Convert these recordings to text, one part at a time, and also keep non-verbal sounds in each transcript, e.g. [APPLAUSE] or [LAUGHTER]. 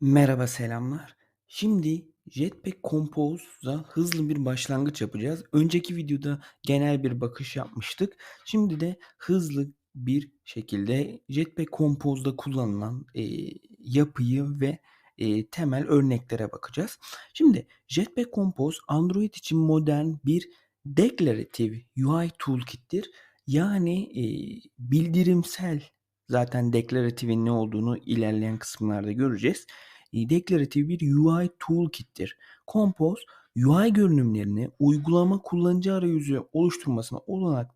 Merhaba, selamlar. Şimdi Jetpack Compose'a hızlı bir başlangıç yapacağız. Önceki videoda genel bir bakış yapmıştık. Şimdi de hızlı bir şekilde Jetpack Compose'da kullanılan e, yapıyı ve e, temel örneklere bakacağız. Şimdi Jetpack Compose Android için modern bir Declarative UI toolkit'tir. Yani e, bildirimsel zaten Declarative'in ne olduğunu ilerleyen kısımlarda göreceğiz deklaratif bir UI toolkit'tir. Compose, UI görünümlerini uygulama kullanıcı arayüzü oluşturmasına olanak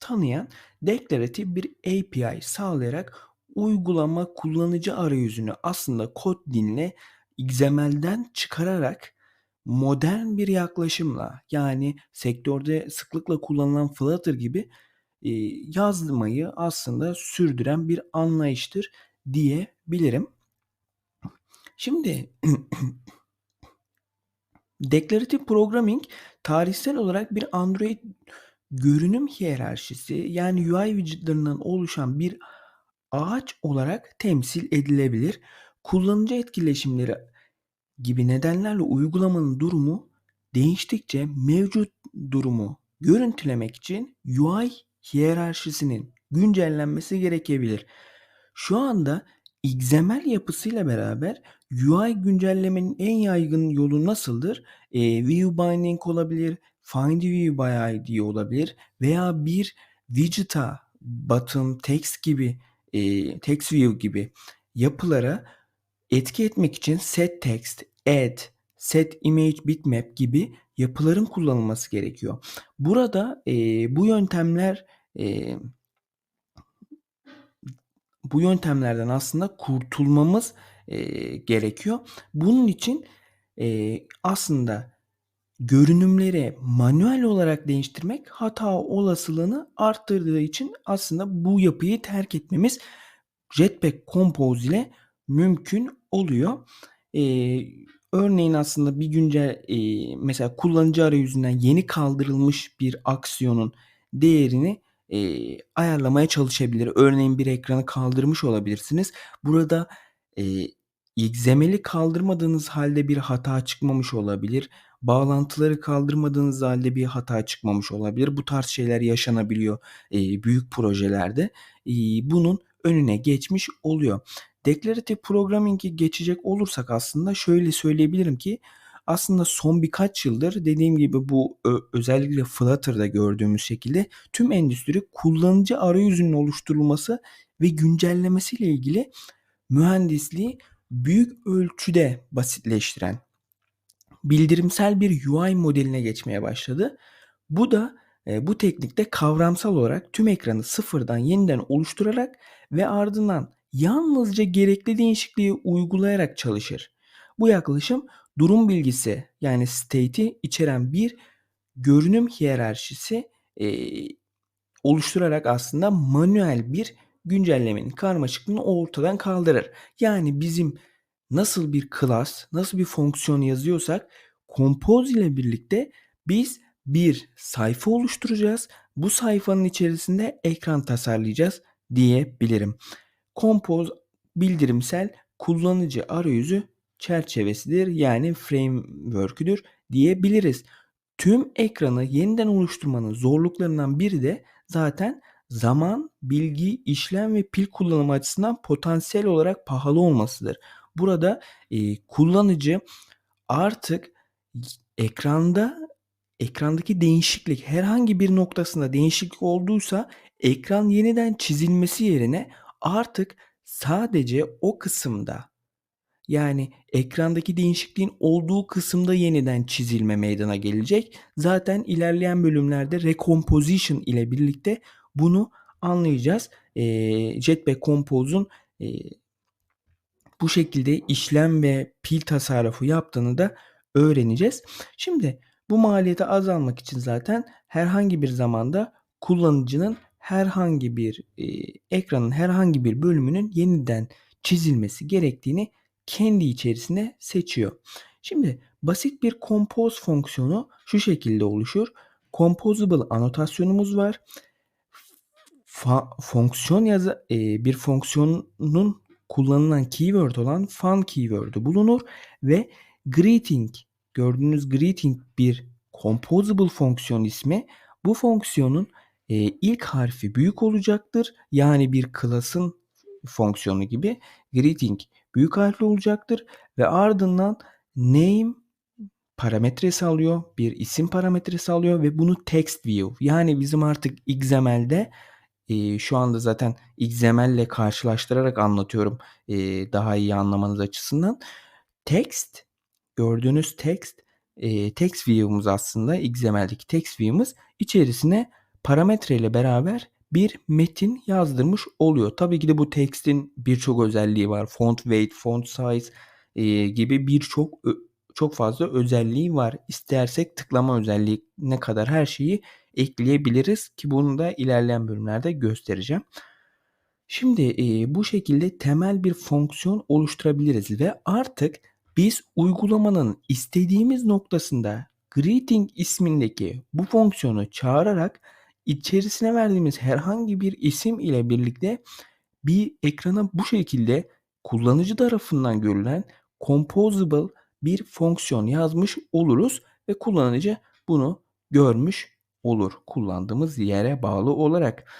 tanıyan deklaratif bir API sağlayarak uygulama kullanıcı arayüzünü aslında kod diline XML'den çıkararak modern bir yaklaşımla yani sektörde sıklıkla kullanılan Flutter gibi yazmayı aslında sürdüren bir anlayıştır diyebilirim. Şimdi [CLEARS THROAT] Deklaratif Programming tarihsel olarak bir Android görünüm hiyerarşisi yani UI widgetlarından oluşan bir ağaç olarak temsil edilebilir. Kullanıcı etkileşimleri gibi nedenlerle uygulamanın durumu değiştikçe mevcut durumu görüntülemek için UI hiyerarşisinin güncellenmesi gerekebilir. Şu anda XML yapısıyla beraber UI güncellemenin en yaygın yolu nasıldır? E, view binding olabilir, find view by ID olabilir veya bir widget'a button, text gibi, e, text view gibi yapılara etki etmek için set text, add, set image bitmap gibi yapıların kullanılması gerekiyor. Burada e, bu yöntemler e, bu yöntemlerden aslında kurtulmamız e, gerekiyor. Bunun için e, aslında görünümleri manuel olarak değiştirmek hata olasılığını arttırdığı için aslında bu yapıyı terk etmemiz Jetpack Compose ile mümkün oluyor. Ee, örneğin aslında bir güncel e, mesela kullanıcı arayüzünden yeni kaldırılmış bir aksiyonun değerini e, ayarlamaya çalışabilir. Örneğin bir ekranı kaldırmış olabilirsiniz. Burada e, XML'i kaldırmadığınız halde bir hata çıkmamış olabilir. Bağlantıları kaldırmadığınız halde bir hata çıkmamış olabilir. Bu tarz şeyler yaşanabiliyor e, büyük projelerde. E, bunun önüne geçmiş oluyor. Deklaratif programming'i geçecek olursak aslında şöyle söyleyebilirim ki aslında son birkaç yıldır dediğim gibi bu özellikle Flutter'da gördüğümüz şekilde tüm endüstri kullanıcı arayüzünün oluşturulması ve güncellemesiyle ilgili mühendisliği büyük ölçüde basitleştiren bildirimsel bir UI modeline geçmeye başladı. Bu da e, bu teknikte kavramsal olarak tüm ekranı sıfırdan yeniden oluşturarak ve ardından yalnızca gerekli değişikliği uygulayarak çalışır. Bu yaklaşım durum bilgisi yani state'i içeren bir görünüm hiyerarşisi e, oluşturarak aslında manuel bir güncellemenin karmaşıklığını ortadan kaldırır. Yani bizim nasıl bir class, nasıl bir fonksiyon yazıyorsak Compose ile birlikte biz bir sayfa oluşturacağız. Bu sayfanın içerisinde ekran tasarlayacağız diyebilirim. Compose bildirimsel kullanıcı arayüzü çerçevesidir yani framework'üdür diyebiliriz. Tüm ekranı yeniden oluşturmanın zorluklarından biri de zaten zaman, bilgi, işlem ve pil kullanımı açısından potansiyel olarak pahalı olmasıdır. Burada e, kullanıcı artık ekranda ekrandaki değişiklik herhangi bir noktasında değişiklik olduysa ekran yeniden çizilmesi yerine artık sadece o kısımda yani ekrandaki değişikliğin olduğu kısımda yeniden çizilme meydana gelecek. Zaten ilerleyen bölümlerde recomposition ile birlikte bunu anlayacağız. E, Jetpack Compose'un e, bu şekilde işlem ve pil tasarrufu yaptığını da öğreneceğiz. Şimdi bu maliyeti azalmak için zaten herhangi bir zamanda kullanıcının herhangi bir e, ekranın herhangi bir bölümünün yeniden çizilmesi gerektiğini kendi içerisinde seçiyor. Şimdi basit bir compose fonksiyonu şu şekilde oluşur. Composable anotasyonumuz var. Fa- fonksiyon yazı e, bir fonksiyonun kullanılan keyword olan fun keyword'ü bulunur ve greeting gördüğünüz greeting bir composable fonksiyon ismi. Bu fonksiyonun e, ilk harfi büyük olacaktır. Yani bir class'ın fonksiyonu gibi greeting büyük harfli olacaktır ve ardından name parametresi alıyor. Bir isim parametresi alıyor ve bunu text view yani bizim artık XML'de e, şu anda zaten XML ile karşılaştırarak anlatıyorum e, daha iyi anlamanız açısından. Text gördüğünüz text e, text view'umuz aslında XML'deki text view'umuz içerisine parametre ile beraber bir metin yazdırmış oluyor. Tabii ki de bu text'in birçok özelliği var. Font weight, font size e, gibi birçok çok fazla özelliği var. İstersek tıklama özelliği ne kadar her şeyi ekleyebiliriz ki bunu da ilerleyen bölümlerde göstereceğim. Şimdi e, bu şekilde temel bir fonksiyon oluşturabiliriz ve artık biz uygulamanın istediğimiz noktasında greeting ismindeki bu fonksiyonu çağırarak içerisine verdiğimiz herhangi bir isim ile birlikte bir ekrana bu şekilde kullanıcı tarafından görülen composable bir fonksiyon yazmış oluruz ve kullanıcı bunu görmüş olur kullandığımız yere bağlı olarak.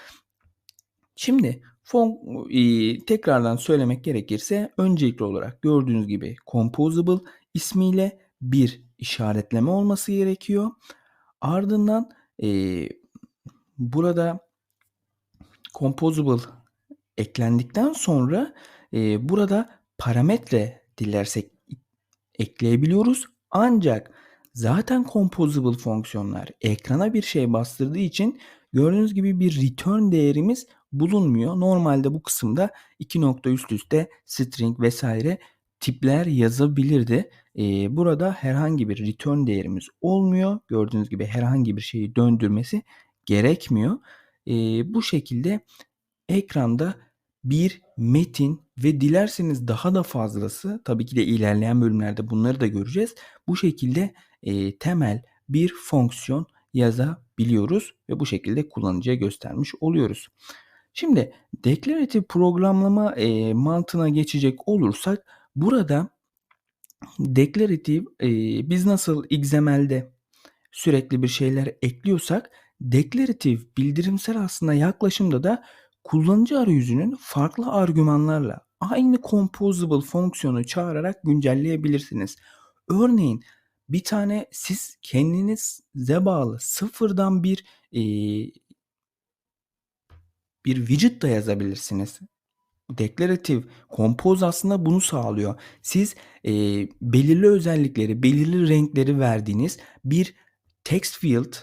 Şimdi fon, e, tekrardan söylemek gerekirse öncelikli olarak gördüğünüz gibi composable ismiyle bir işaretleme olması gerekiyor. Ardından e, burada composable eklendikten sonra e, burada parametre dilersek ekleyebiliyoruz. Ancak zaten composable fonksiyonlar ekrana bir şey bastırdığı için gördüğünüz gibi bir return değerimiz bulunmuyor. Normalde bu kısımda iki nokta üst üste string vesaire tipler yazabilirdi. Ee, burada herhangi bir return değerimiz olmuyor. Gördüğünüz gibi herhangi bir şeyi döndürmesi gerekmiyor. Ee, bu şekilde ekranda bir metin ve dilerseniz daha da fazlası tabii ki de ilerleyen bölümlerde bunları da göreceğiz. Bu şekilde e, temel bir fonksiyon yazabiliyoruz ve bu şekilde kullanıcıya göstermiş oluyoruz. Şimdi deklaratif programlama e, mantığına geçecek olursak burada deklaratif e, biz nasıl XML'de sürekli bir şeyler ekliyorsak deklaratif bildirimsel aslında yaklaşımda da kullanıcı arayüzünün farklı argümanlarla aynı composable fonksiyonu çağırarak güncelleyebilirsiniz. Örneğin bir tane siz kendinize bağlı sıfırdan bir e, bir widget da yazabilirsiniz. Deklaratif Compose aslında bunu sağlıyor. Siz e, belirli özellikleri, belirli renkleri verdiğiniz bir text field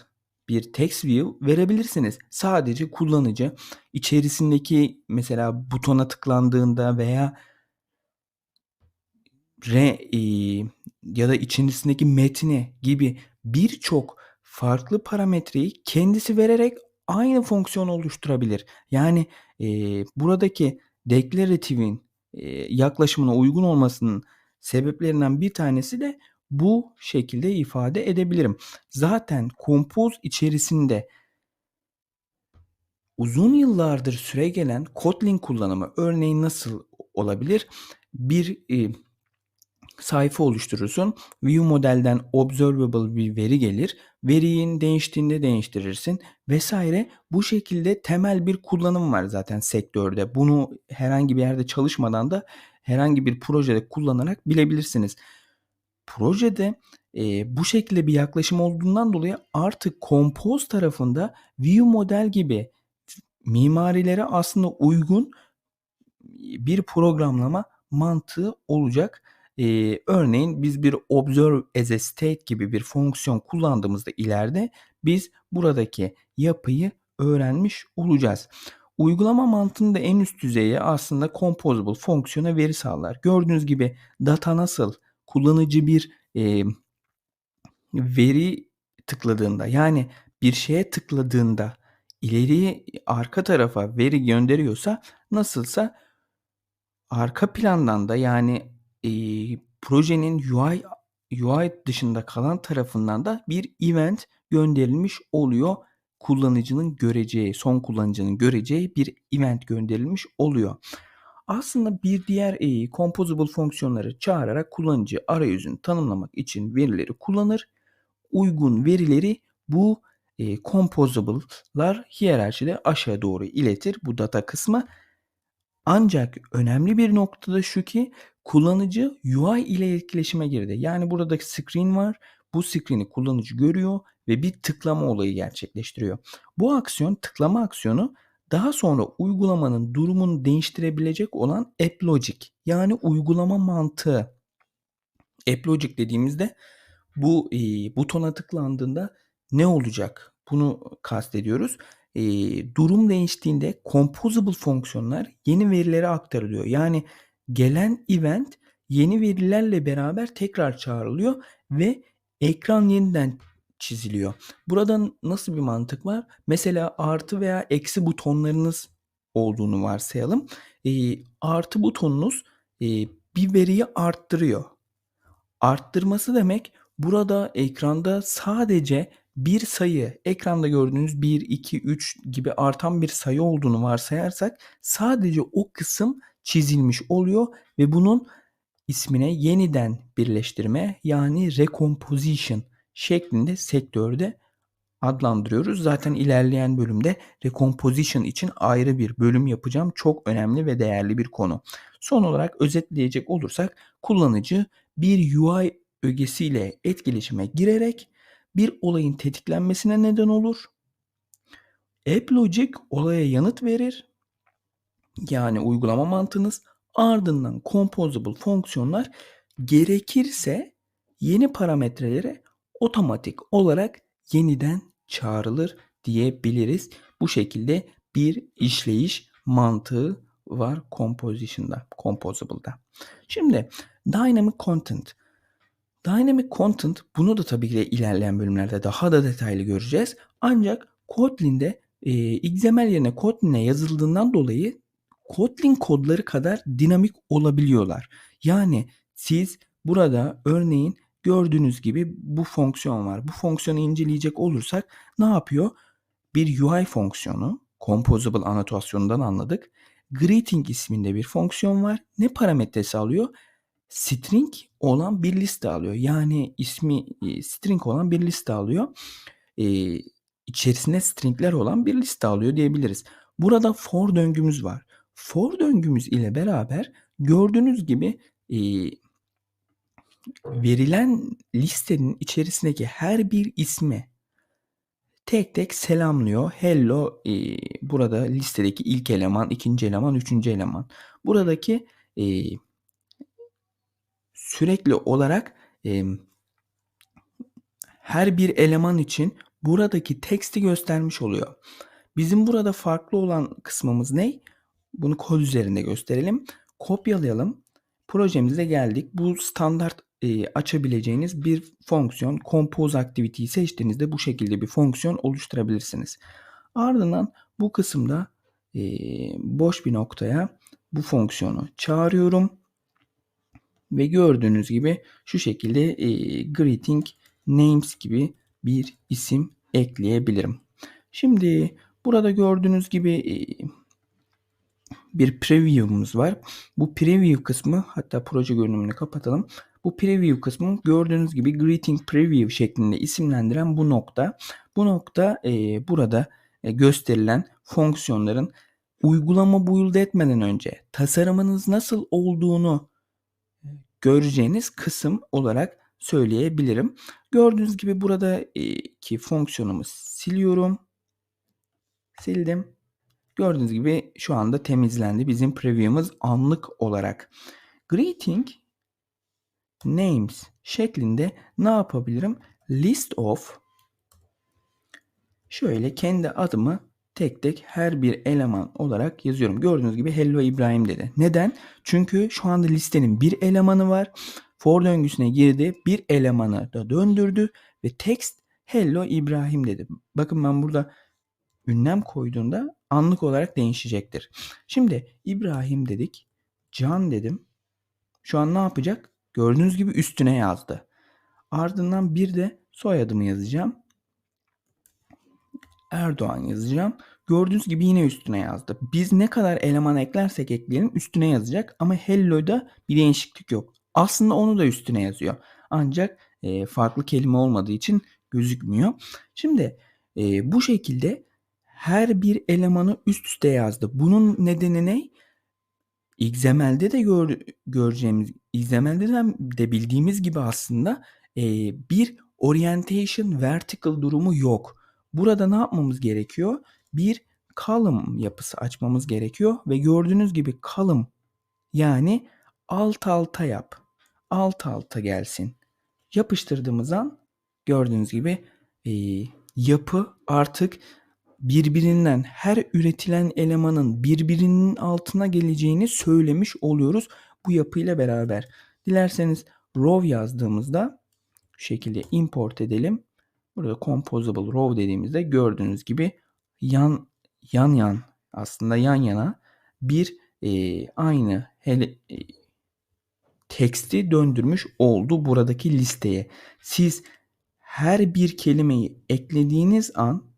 bir text view verebilirsiniz. Sadece kullanıcı içerisindeki mesela butona tıklandığında veya re e, ya da içerisindeki metni gibi birçok farklı parametreyi kendisi vererek aynı fonksiyonu oluşturabilir. Yani e, buradaki deklarative'in e, yaklaşımına uygun olmasının sebeplerinden bir tanesi de bu şekilde ifade edebilirim. Zaten Compose içerisinde uzun yıllardır süre gelen Kotlin kullanımı örneğin nasıl olabilir? Bir e, sayfa oluşturursun. View modelden observable bir veri gelir. Veriyin değiştiğinde değiştirirsin vesaire. Bu şekilde temel bir kullanım var zaten sektörde. Bunu herhangi bir yerde çalışmadan da herhangi bir projede kullanarak bilebilirsiniz. Projede e, bu şekilde bir yaklaşım olduğundan dolayı artık Compose tarafında View model gibi mimarilere aslında uygun bir programlama mantığı olacak. Ee, örneğin biz bir observe as a state gibi bir fonksiyon kullandığımızda ileride biz buradaki yapıyı öğrenmiş olacağız. Uygulama mantığında en üst düzeye aslında composable fonksiyona veri sağlar. Gördüğünüz gibi data nasıl kullanıcı bir e, veri tıkladığında yani bir şeye tıkladığında ileriye arka tarafa veri gönderiyorsa nasılsa arka plandan da yani e, projenin UI UI dışında kalan tarafından da bir event gönderilmiş oluyor. Kullanıcının göreceği, son kullanıcının göreceği bir event gönderilmiş oluyor. Aslında bir diğer eği composable fonksiyonları çağırarak kullanıcı arayüzünü tanımlamak için verileri kullanır. Uygun verileri bu e, composable'lar hiyerarşide aşağı doğru iletir bu data kısmı. Ancak önemli bir noktada şu ki kullanıcı UI ile etkileşime girdi. Yani buradaki screen var. Bu screen'i kullanıcı görüyor ve bir tıklama olayı gerçekleştiriyor. Bu aksiyon tıklama aksiyonu daha sonra uygulamanın durumunu değiştirebilecek olan app yani uygulama mantığı. App dediğimizde bu e, butona tıklandığında ne olacak? Bunu kastediyoruz. E, durum değiştiğinde composable fonksiyonlar yeni verilere aktarılıyor. Yani gelen event yeni verilerle beraber tekrar çağrılıyor ve ekran yeniden çiziliyor. Burada nasıl bir mantık var? Mesela artı veya eksi butonlarınız olduğunu varsayalım. E, artı butonunuz e, bir veriyi arttırıyor. Arttırması demek burada ekranda sadece bir sayı, ekranda gördüğünüz 1, 2, 3 gibi artan bir sayı olduğunu varsayarsak sadece o kısım çizilmiş oluyor ve bunun ismine yeniden birleştirme yani recomposition şeklinde sektörde adlandırıyoruz. Zaten ilerleyen bölümde recomposition için ayrı bir bölüm yapacağım. Çok önemli ve değerli bir konu. Son olarak özetleyecek olursak kullanıcı bir UI ögesiyle etkileşime girerek bir olayın tetiklenmesine neden olur. AppLogic olaya yanıt verir. Yani uygulama mantığınız ardından composable fonksiyonlar gerekirse yeni parametrelere otomatik olarak yeniden çağrılır diyebiliriz. Bu şekilde bir işleyiş mantığı var composition'da, composable'da. Şimdi dynamic content. Dynamic content bunu da tabii ki de ilerleyen bölümlerde daha da detaylı göreceğiz. Ancak Kotlin'de e, XML yerine Kotlin'e yazıldığından dolayı Kotlin kodları kadar dinamik olabiliyorlar. Yani siz burada örneğin gördüğünüz gibi bu fonksiyon var. Bu fonksiyonu inceleyecek olursak ne yapıyor? Bir UI fonksiyonu, composable anotasyonundan anladık. Greeting isminde bir fonksiyon var. Ne parametresi alıyor? String olan bir liste alıyor. Yani ismi e, string olan bir liste alıyor. Ee, içerisinde stringler olan bir liste alıyor diyebiliriz. Burada for döngümüz var. For döngümüz ile beraber gördüğünüz gibi e, verilen listenin içerisindeki her bir ismi tek tek selamlıyor. Hello e, burada listedeki ilk eleman, ikinci eleman, üçüncü eleman. Buradaki e, sürekli olarak e, her bir eleman için buradaki teksti göstermiş oluyor. Bizim burada farklı olan kısmımız ne? Bunu kod üzerinde gösterelim. Kopyalayalım. Projemize geldik. Bu standart e, açabileceğiniz bir fonksiyon. Compose Activity'yi seçtiğinizde bu şekilde bir fonksiyon oluşturabilirsiniz. Ardından bu kısımda e, boş bir noktaya bu fonksiyonu çağırıyorum. Ve gördüğünüz gibi şu şekilde e, greeting names gibi bir isim ekleyebilirim. Şimdi burada gördüğünüz gibi e, bir preview'umuz var. Bu preview kısmı hatta proje görünümünü kapatalım. Bu preview kısmı gördüğünüz gibi greeting preview şeklinde isimlendiren bu nokta. Bu nokta e, burada e, gösterilen fonksiyonların uygulama build etmeden önce tasarımınız nasıl olduğunu e, göreceğiniz kısım olarak söyleyebilirim. Gördüğünüz gibi buradaki fonksiyonumu siliyorum. Sildim. Gördüğünüz gibi şu anda temizlendi bizim preview'ımız anlık olarak. Greeting names şeklinde ne yapabilirim? List of şöyle kendi adımı tek tek her bir eleman olarak yazıyorum. Gördüğünüz gibi Hello İbrahim dedi. Neden? Çünkü şu anda listenin bir elemanı var. For döngüsüne girdi. Bir elemanı da döndürdü ve text Hello İbrahim dedi. Bakın ben burada ünlem koyduğunda anlık olarak değişecektir. Şimdi İbrahim dedik. Can dedim. Şu an ne yapacak? Gördüğünüz gibi üstüne yazdı. Ardından bir de soyadımı yazacağım. Erdoğan yazacağım. Gördüğünüz gibi yine üstüne yazdı. Biz ne kadar eleman eklersek ekleyelim üstüne yazacak ama Hello'da bir değişiklik yok. Aslında onu da üstüne yazıyor. Ancak e, farklı kelime olmadığı için gözükmüyor. Şimdi e, bu şekilde her bir elemanı üst üste yazdı. Bunun nedeni ne? XML'de de gör, göreceğimiz, XML'de de bildiğimiz gibi aslında e, bir orientation vertical durumu yok. Burada ne yapmamız gerekiyor? Bir column yapısı açmamız gerekiyor ve gördüğünüz gibi column yani alt alta yap. Alt alta gelsin. Yapıştırdığımız an gördüğünüz gibi e, yapı artık birbirinden her üretilen elemanın birbirinin altına geleceğini söylemiş oluyoruz bu yapıyla beraber. Dilerseniz row yazdığımızda şekilde import edelim. Burada composable row dediğimizde gördüğünüz gibi yan yan yan aslında yan yana bir e, aynı hele, e, teksti döndürmüş oldu buradaki listeye. Siz her bir kelimeyi eklediğiniz an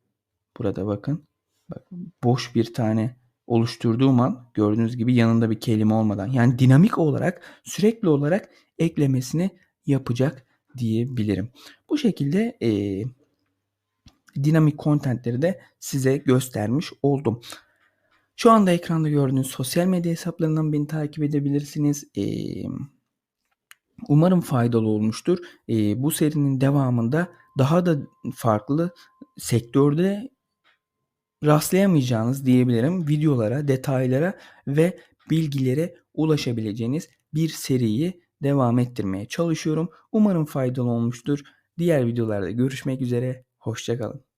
burada bakın bak, boş bir tane oluşturduğum an gördüğünüz gibi yanında bir kelime olmadan yani dinamik olarak sürekli olarak eklemesini yapacak diyebilirim. Bu şekilde e, dinamik contentleri de size göstermiş oldum. Şu anda ekranda gördüğünüz sosyal medya hesaplarından beni takip edebilirsiniz. Ee, umarım faydalı olmuştur. Ee, bu serinin devamında daha da farklı sektörde rastlayamayacağınız diyebilirim videolara, detaylara ve bilgilere ulaşabileceğiniz bir seriyi devam ettirmeye çalışıyorum. Umarım faydalı olmuştur. Diğer videolarda görüşmek üzere. Hoşçakalın.